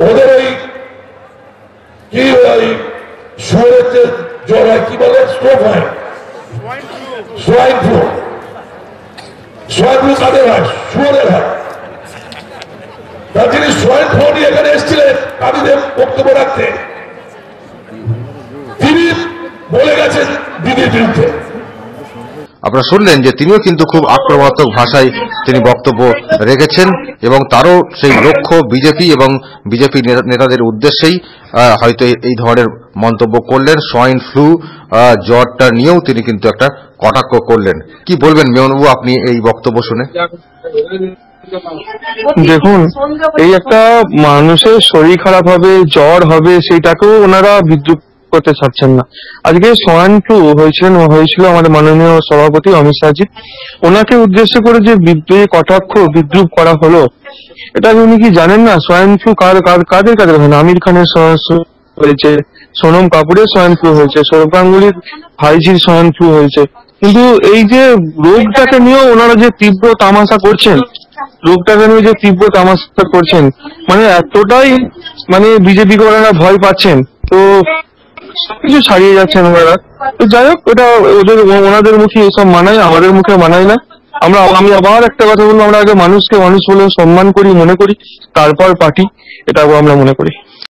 ওদের ওই কি ওই শুয়োরের যে কি বলে? স্ট্রোক হয়। সোয়াইন ফ্লু সোয়াইন ফ্লু কাদের হয়, শুয়োরের হয়। তার যিনি সোয়াইন ফ্লু নিয়ে এখানে এসেছিলেন কাদিদের বক্তব্য রাখতে তিনি বলে গেছেন দিদির বিরুদ্ধে আপনারা শুনলেন যে তিনিও কিন্তু খুব আক্রমণাত্মক ভাষায় তিনি বক্তব্য রেখেছেন এবং তারও সেই লক্ষ্য বিজেপি এবং বিজেপি নেতাদের উদ্দেশ্যেই হয়তো এই- ধরনের মন্তব্য করলেন। সোয়াইন ফ্লু জ্বরটা নিয়েও তিনি কিন্তু একটা কটাক্ষ করলেন। কি বলবেন মেয়নবাবু, আপনি এই বক্তব্য শুনে? দেখুন, এই একটা মানুষের শরীর খারাপ হবে, জ্বর হবে, সেটাকেও ওনারা বিদ্রুপ করতে ছাড়ছেন না। আজকে সোয়াইন ফ্লু হয়েছিলেন, হয়েছিল আমাদের মাননীয় সভাপতি অমিত শাহজি ওনাকে উদ্দেশ্য করে যে বিদ্রোহী কটাক্ষ, বিদ্রুপ করা হলো, এটা উনি কি জানেন না? সোয়াইন ফ্লু কাদের কাদের হয় না আমির খানের হয়েছে, সোনম কাপুরের সোয়াইন ফ্লু হয়েছে, সৌরভ গাঙ্গুলির ভাইজির সোয়াইন ফ্লু হয়েছে। কিন্তু এই যে রোগটাকে নিয়েও ওনারা যে তীব্র তামাশা করছেন, রোগটাকে নিয়ে যে তীব্র তামাশা করছেন মানে এতটাই মানে বিজেপি ওনারা ভয় পাচ্ছেন। তো সবকিছু ছাড়িয়ে যাচ্ছেন ওনারা। তো যাই হোক ওটা ওদের ওনাদের মুখে এসব মানায়, আমাদের মুখে মানায় না। আমরা আমি আবার একটা কথা বলব, আমরা আগে মানুষকে মানুষ বলে সম্মান করি, মনে করি, তারপর পার্টি, এটা আমরা মনে করি।